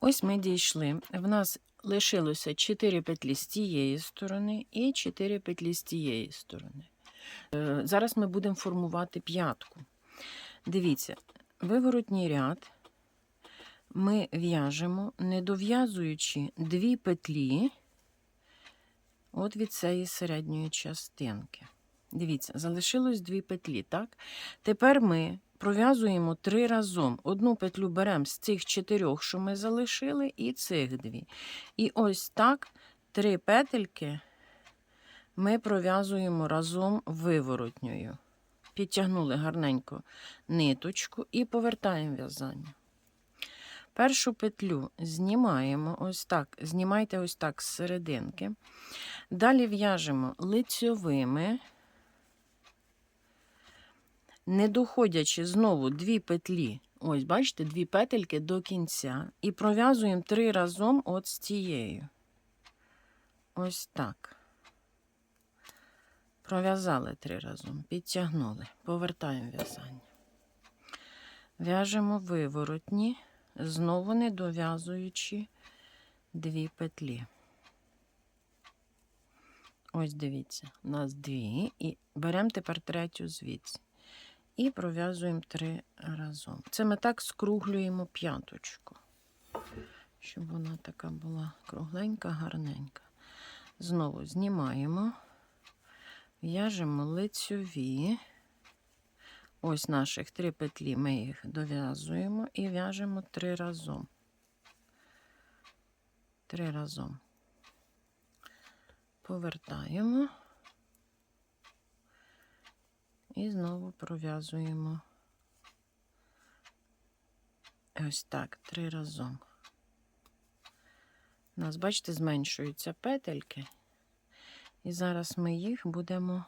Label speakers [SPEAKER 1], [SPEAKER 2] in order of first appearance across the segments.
[SPEAKER 1] Ось ми дійшли. В нас лишилося 4 петлі з тієї сторони і 4 петлі з тієї сторони. Е, Зараз ми будемо формувати п'ятку. Дивіться, виворотній ряд ми в'яжемо, не дов'язуючи дві петлі от від цієї середньої частинки. Дивіться, залишилось дві петлі, так? Тепер ми пров'язуємо три разом. Одну петлю беремо з цих чотирьох, що ми залишили, і цих дві. І ось так три петельки ми пров'язуємо разом виворотньою. Підтягнули гарненько ниточку і повертаємо в'язання. Першу петлю знімаємо ось так, знімайте ось так з серединки. Далі в'яжемо лицьовими, не доходячи знову дві петлі. Ось, бачите, дві петельки до кінця. І пров'язуємо три разом от з цією. Ось так. Пров'язали три разом, підтягнули, повертаємо в'язання. В'яжемо виворотні, знову не дов'язуючи дві петлі. Ось дивіться, у нас дві, і беремо тепер третю звідси. І пров'язуємо три разом. Це ми так скруглюємо п'яточку, щоб вона така була кругленька, гарненька. Знову знімаємо, в'яжемо лицьові. Ось наших три петлі, ми їх дов'язуємо і в'яжемо три разом. Три разом. Повертаємо. І знову пров'язуємо ось так, три разом. У нас, бачите, зменшуються петельки. І зараз ми їх будемо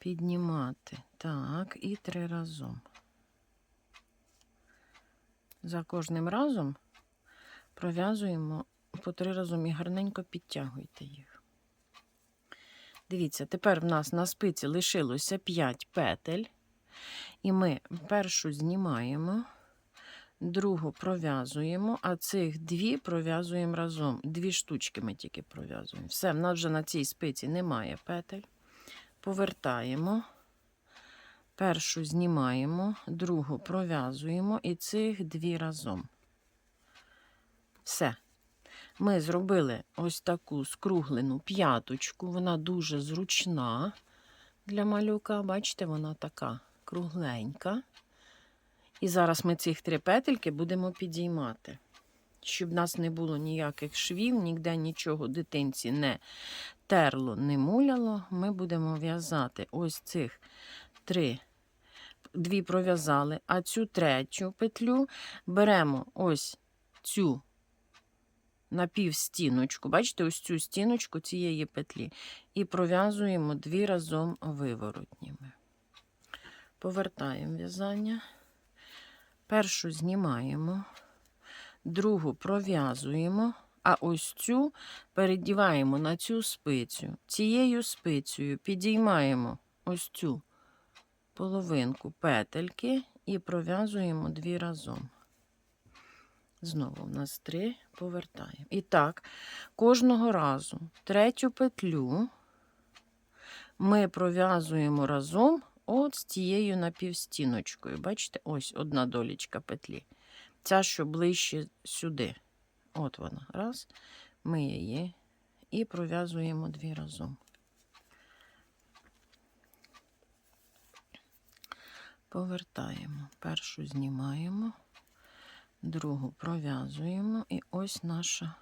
[SPEAKER 1] піднімати. Так, і три разом. За кожним разом пров'язуємо по три разом і гарненько підтягуйте їх. Дивіться, тепер в нас на спиці лишилося 5 петель. І ми першу знімаємо, другу пров'язуємо, а цих дві пров'язуємо разом. Дві штучки ми тільки пров'язуємо. Все, в нас вже на цій спиці немає петель. Повертаємо. Першу знімаємо, другу пров'язуємо і цих дві разом. Все. Ми зробили ось таку скруглену п'яточку. Вона дуже зручна для малюка. Бачите, вона така кругленька. І зараз ми цих три петельки будемо підіймати. Щоб в нас не було ніяких швів, ніде нічого дитинці не терло, не муляло, ми будемо в'язати ось цих три. Дві пров'язали, а цю третю петлю беремо ось цю напівстіночку, бачите, ось цю стіночку цієї петлі, і пров'язуємо дві разом виворотніми. Повертаємо в'язання. Першу знімаємо, другу пров'язуємо, а ось цю передіваємо на цю спицю. Цією спицею підіймаємо ось цю половинку петельки і пров'язуємо дві разом. Знову в нас три повертаємо. І так, кожного разу третю петлю ми пров'язуємо разом от з цією напівстіночкою. Бачите, ось одна долічка петлі. Ця, що ближче сюди. От вона. Раз. Ми її і пров'язуємо дві разом. Повертаємо. Першу знімаємо другу пров'язуємо, і ось наша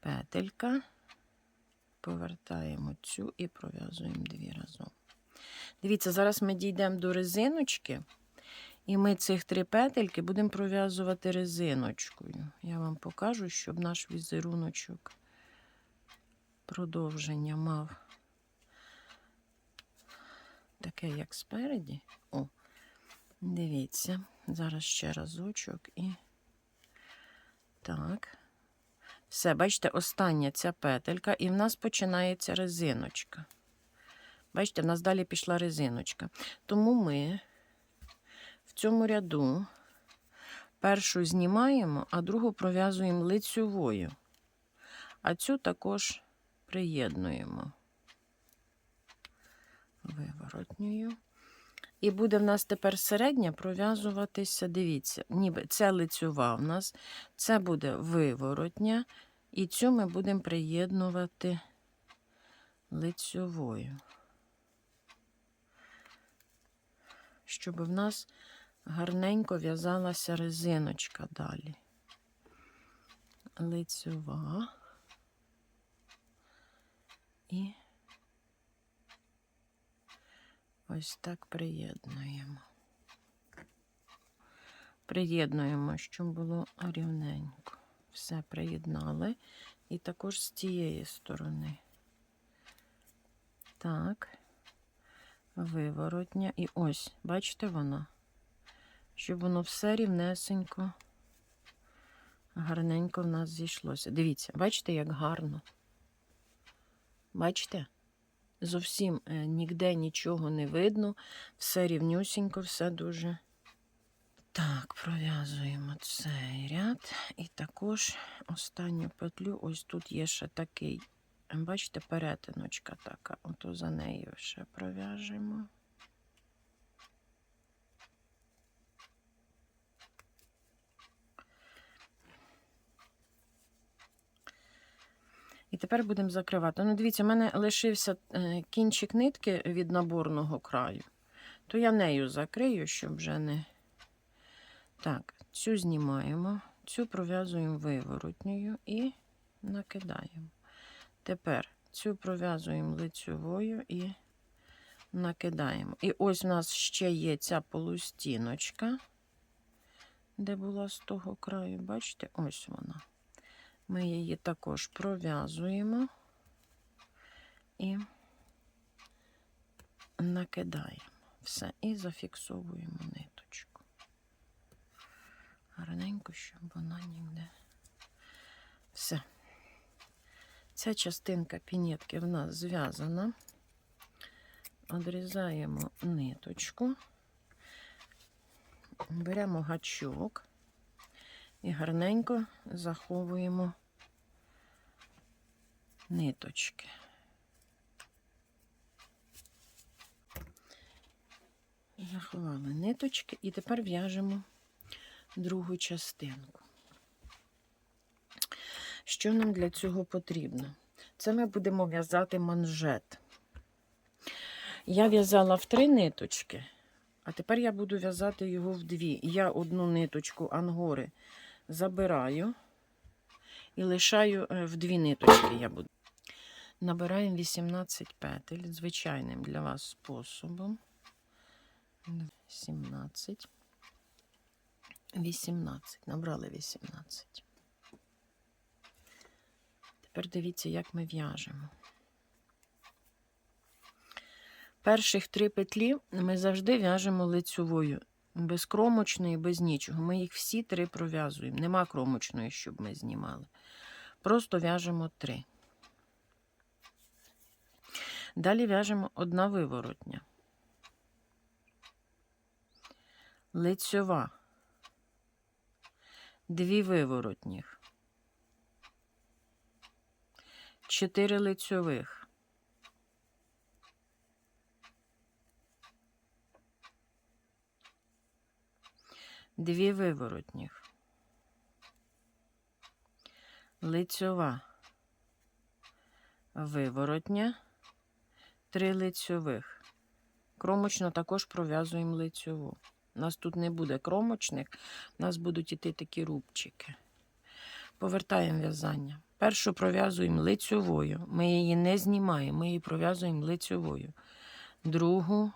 [SPEAKER 1] петелька. Повертаємо цю і пров'язуємо дві разом. Дивіться, зараз ми дійдемо до резиночки, і ми цих три петельки будемо пров'язувати резиночкою. Я вам покажу, щоб наш візеруночок продовження мав таке, як спереді. О, дивіться. Зараз ще разочок і так. Все, бачите, остання ця петелька, і в нас починається резиночка. Бачите, в нас далі пішла резиночка. Тому ми в цьому ряду Першу знімаємо, а другу пров'язуємо лицьовою. А цю також приєднуємо виворотньою. І буде в нас тепер середня пров'язуватися, дивіться, ніби це лицьова в нас, це буде виворотня, і цю ми будемо приєднувати лицьовою. Щоб в нас гарненько в'язалася резиночка далі. Лицьова. І ось так приєднуємо. Приєднуємо, щоб було рівненько. Все приєднали. І також з тієї сторони. Так, виворотня. І ось, бачите вона? Щоб воно все рівнесенько, гарненько в нас зійшлося. Дивіться, бачите, як гарно. Бачите? Зовсім нігде нічого не видно, все рівнюсінько, все дуже. Так, пров'язуємо цей ряд. І також останню петлю, ось тут є ще такий, бачите, перетиночка така. Ото за нею ще пров'яжемо. І тепер будемо закривати. Ну, дивіться, в мене лишився е, кінчик нитки від наборного краю. То я нею закрию, щоб вже не. Так, цю знімаємо, цю пров'язуємо виворотньою і накидаємо. Тепер цю пров'язуємо лицьовою і накидаємо. І ось у нас ще є ця полустіночка, де була з того краю, бачите, ось вона. Ми її також пров'язуємо і накидаємо все і зафіксовуємо ниточку. Гарненько, щоб вона ніде. Все. Ця частинка пінетки в нас зв'язана. Одрізаємо ниточку, беремо гачок і гарненько заховуємо ниточки. Заховали ниточки і тепер в'яжемо другу частинку. Що нам для цього потрібно? Це ми будемо в'язати манжет. Я в'язала в три ниточки, а тепер я буду в'язати його в дві. Я одну ниточку ангори забираю і лишаю е, в дві ниточки. Я буду. Набираємо 18 петель звичайним для вас способом. 17. 18. Набрали 18. Тепер дивіться, як ми в'яжемо. Перших три петлі ми завжди в'яжемо лицьовою, без кромочної, без нічого. Ми їх всі три пров'язуємо. Нема кромочної, щоб ми знімали. Просто в'яжемо три. Далі в'яжемо одна виворотня. Лицьова. Дві виворотніх. Чотири лицьових. Дві виворотніх. Лицьова. Виворотня. Три лицьових. Кромочно також пров'язуємо лицьову. У нас тут не буде кромочних, у нас будуть іти такі рубчики. Повертаємо в'язання. Першу пров'язуємо лицьовою. Ми її не знімаємо, ми її пров'язуємо лицьовою. Другу,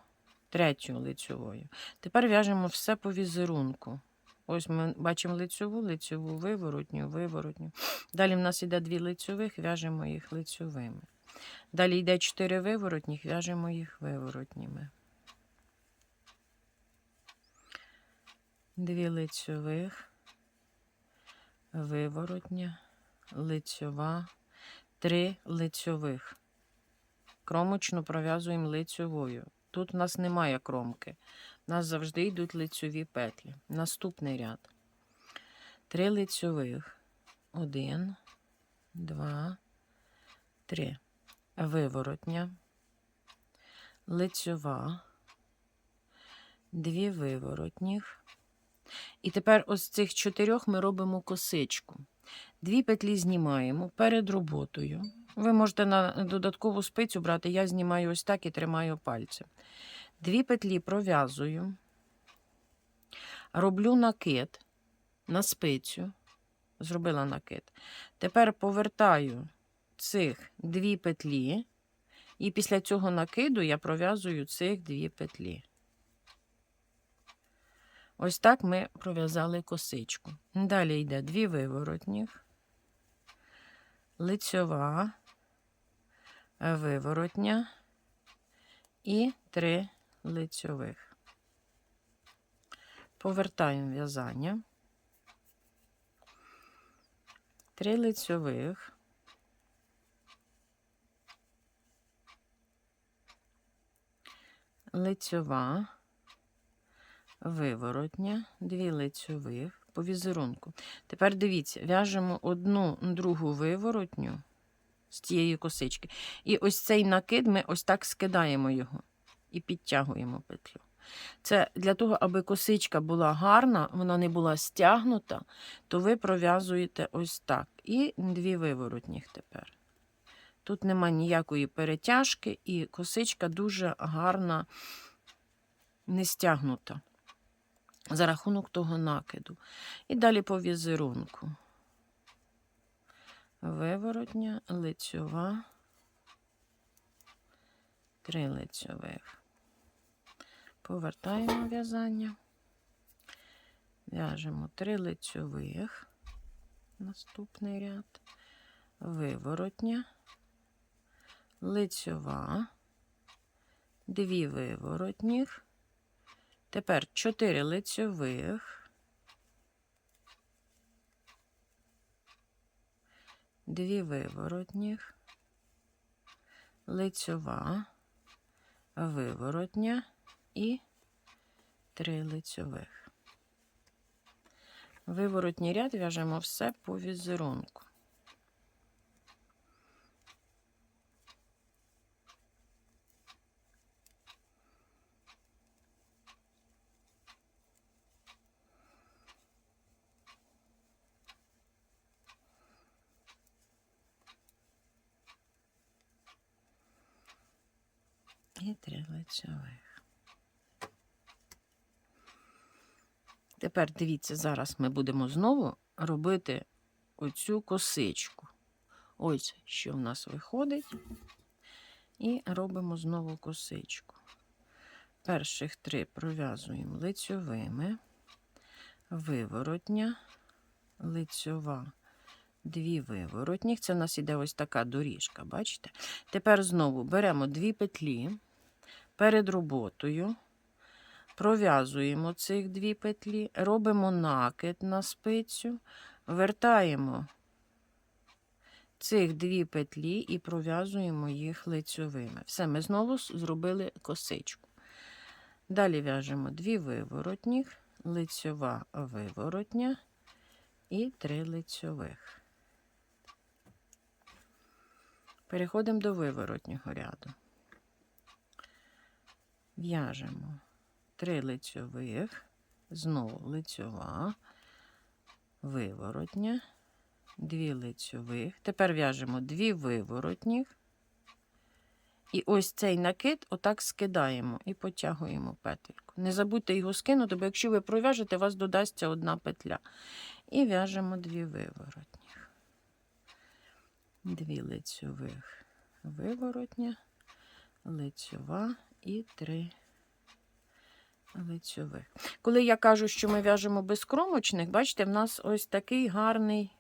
[SPEAKER 1] третю лицьовою. Тепер в'яжемо все по візерунку. Ось ми бачимо лицьову, лицьову, виворотню, виворотню. Далі в нас йде дві лицьових, в'яжемо їх лицьовими. Далі йде чотири виворотніх, в'яжемо їх виворотніми. Дві лицьових, виворотня, лицьова, три лицьових. Кромочну пров'язуємо лицьовою. Тут у нас немає кромки. У нас завжди йдуть лицьові петлі. Наступний ряд. 3 лицьових. 1, 2, 3. Виворотня, лицьова, дві виворотніх. І тепер ось цих чотирьох ми робимо косичку. Дві петлі знімаємо перед роботою. Ви можете на додаткову спицю брати, я знімаю ось так і тримаю пальцем. Дві петлі пров'язую, роблю накид на спицю, зробила накид. Тепер повертаю цих дві петлі, і після цього накиду я пров'язую цих дві петлі. Ось так ми пров'язали косичку. Далі йде дві виворотніх, лицьова, виворотня і три лицьових. Повертаємо в'язання. Три лицьових. Лицьова, виворотня, дві лицьових по візерунку. Тепер дивіться, в'яжемо одну другу виворотню з тієї косички. І ось цей накид ми ось так скидаємо його і підтягуємо петлю. Це для того, аби косичка була гарна, вона не була стягнута, то ви пров'язуєте ось так. І дві виворотніх тепер. Тут нема ніякої перетяжки, і косичка дуже гарна, не стягнута за рахунок того накиду. І далі по візерунку. Виворотня, лицьова, три лицьових. Повертаємо в'язання, в'яжемо три лицьових, наступний ряд, виворотня, лицьова, дві виворотніх, тепер чотири лицьових, дві виворотніх, лицьова, виворотня і три лицьових. Виворотній ряд в'яжемо все по візерунку. І три лицьових. Тепер дивіться, зараз ми будемо знову робити оцю косичку. Ось що в нас виходить. І робимо знову косичку. Перших три пров'язуємо лицьовими, виворотня, лицьова, дві виворотніх. Це в нас іде ось така доріжка, бачите? Тепер знову беремо дві петлі перед роботою. Пров'язуємо цих дві петлі, робимо накид на спицю, вертаємо цих дві петлі і пров'язуємо їх лицьовими. Все, ми знову зробили косичку. Далі в'яжемо дві виворотніх, лицьова виворотня і три лицьових. Переходимо до виворотнього ряду. В'яжемо три лицьових, знову лицьова, виворотня, дві лицьових. Тепер в'яжемо дві виворотніх. І ось цей накид отак скидаємо і потягуємо петельку. Не забудьте його скинути, бо якщо ви пров'яжете, у вас додасться одна петля. І в'яжемо дві виворотніх. Дві лицьових виворотня, лицьова і три лицьових. Коли я кажу, що ми в'яжемо без кромочних, бачите, в нас ось такий гарний,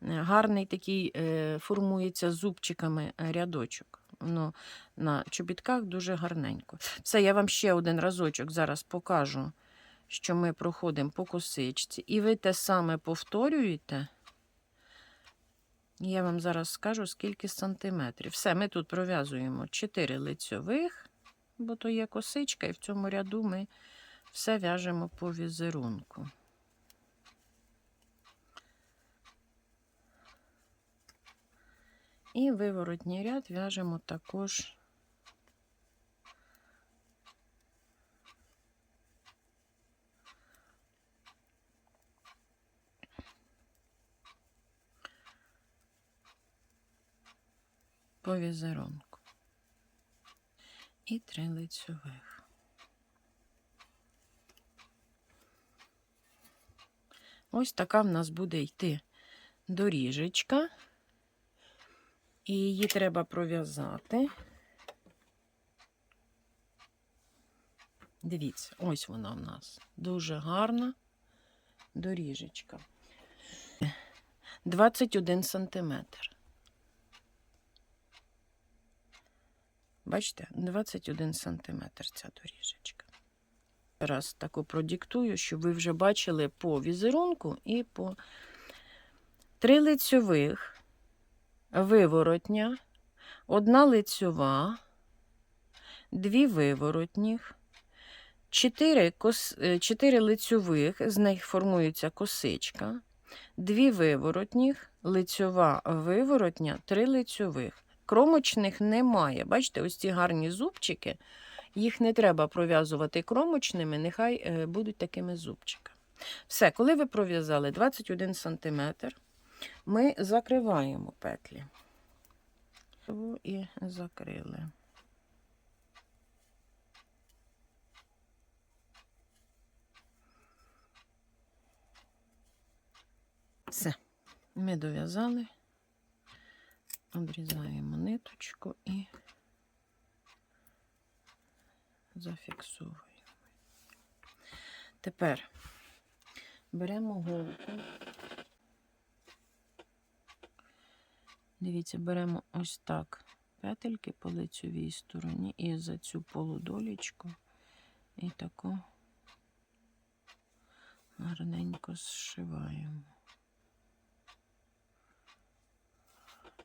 [SPEAKER 1] гарний такий е, формується зубчиками рядочок. Воно на чобітках дуже гарненько. Все, я вам ще один разочок зараз покажу, що ми проходимо по косичці. І ви те саме повторюєте. Я вам зараз скажу, скільки сантиметрів. Все, ми тут пров'язуємо 4 лицьових, бо то є косичка, і в цьому ряду ми все в'яжемо по візерунку. І виворотній ряд в'яжемо також по візерунку. І три лицьових. Ось така в нас буде йти доріжечка. І її треба пров'язати. Дивіться, ось вона в нас. Дуже гарна доріжечка. 21 сантиметр. Бачите, 21 сантиметр ця доріжечка. Зараз таку продиктую, щоб ви вже бачили по візерунку і по три лицьових, виворотня, одна лицьова, дві виворотніх, чотири, кос... е, чотири лицьових, з них формується косичка, дві виворотніх, лицьова виворотня, три лицьових. Кромочних немає. Бачите, ось ці гарні зубчики. Їх не треба пров'язувати кромочними, нехай е, будуть такими зубчиками. Все, коли ви пров'язали 21 см, ми закриваємо петлі. І закрили. Все, ми дов'язали, обрізаємо ниточку і зафіксовуємо. Тепер беремо голку. Дивіться, беремо ось так петельки по лицевій стороні і за цю полудолічку і таку гарненько зшиваємо.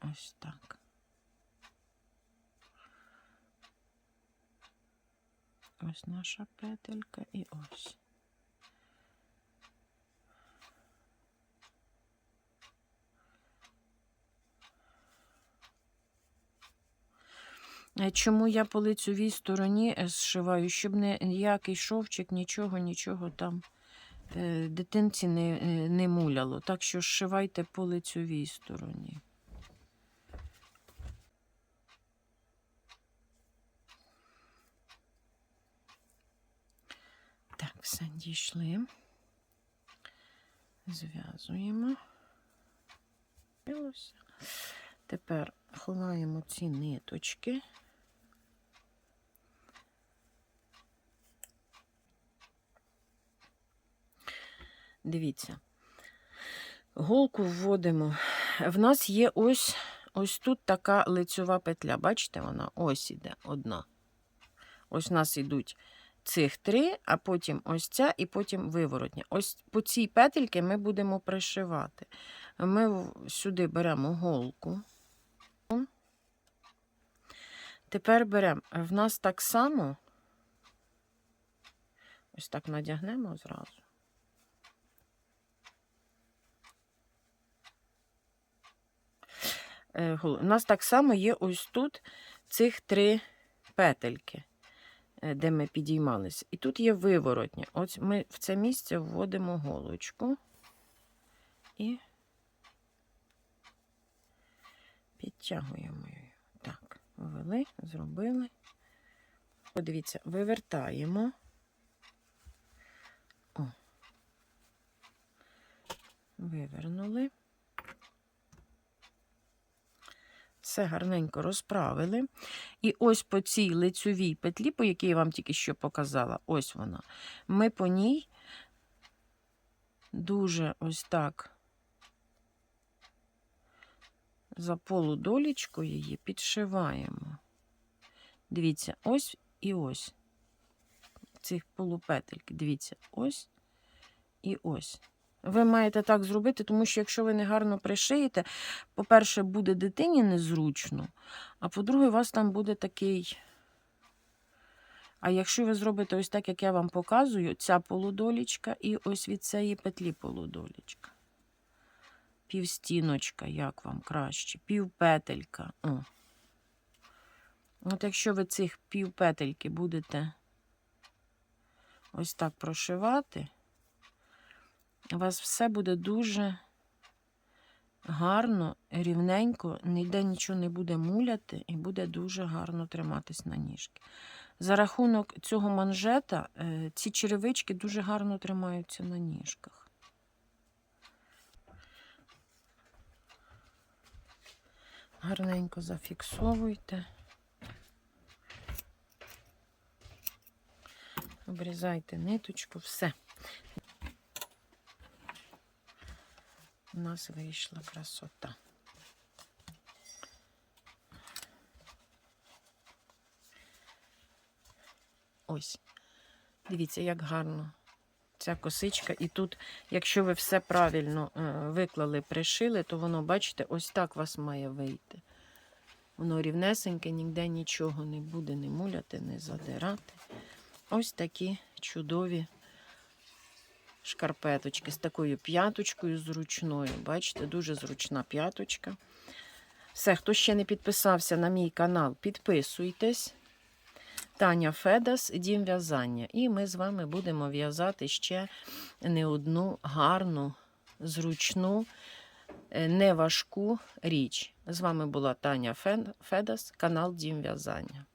[SPEAKER 1] Ось так. Ось наша петелька і ось. Е, Чому я по лицевій стороні е, зшиваю, щоб ніякий шовчик, нічого, нічого там е, дитинці не, не муляло. Так що зшивайте по лицевій стороні. Так, все дійшли. Зв'язуємо. Тепер ховаємо ці ниточки. Дивіться, голку вводимо. В нас є ось ось тут така лицьова петля. Бачите, вона ось іде одна. Ось у нас йдуть цих три, а потім ось ця, і потім виворотня. Ось по цій петельки ми будемо пришивати. Ми сюди беремо голку. Тепер беремо, в нас так само, ось так надягнемо зразу. Е, У нас так само є ось тут цих три петельки, де ми підіймалися. І тут є виворотня. Ось ми в це місце вводимо голочку і підтягуємо її. Так, ввели, зробили. Подивіться, вивертаємо. О. Вивернули. Все гарненько розправили. І ось по цій лицьовій петлі, по якій я вам тільки що показала, ось вона. Ми по ній дуже ось так за полудолічку її підшиваємо. Дивіться, ось і ось. Цих полупетельки. Дивіться, ось і ось. Ви маєте так зробити, тому що якщо ви не гарно пришиєте, по-перше, буде дитині незручно, а по-друге, у вас там буде такий. А якщо ви зробите ось так, як я вам показую, ця полудолічка і ось від цієї петлі полудолічка. півстіночка, як вам краще, півпетелька. О. От якщо ви цих півпетельки будете ось так прошивати, у вас все буде дуже гарно, рівненько, ніде нічого не буде муляти і буде дуже гарно триматись на ніжки. За рахунок цього манжета е, ці черевички дуже гарно тримаються на ніжках. Гарненько зафіксовуйте. Обрізайте ниточку, все. У нас вийшла красота. Ось. Дивіться, як гарно ця косичка. І тут, якщо ви все правильно е, виклали, пришили, то воно, бачите, ось так вас має вийти. Воно рівнесеньке, ніде нічого не буде не муляти, не задирати. Ось такі чудові шкарпеточки з такою п'яточкою зручною. Бачите, дуже зручна п'яточка. Все, хто ще не підписався на мій канал, підписуйтесь. Таня Федас, дім в'язання. І ми з вами будемо в'язати ще не одну гарну, зручну, е, неважку річ. З вами була Таня Федас, канал Дім в'язання.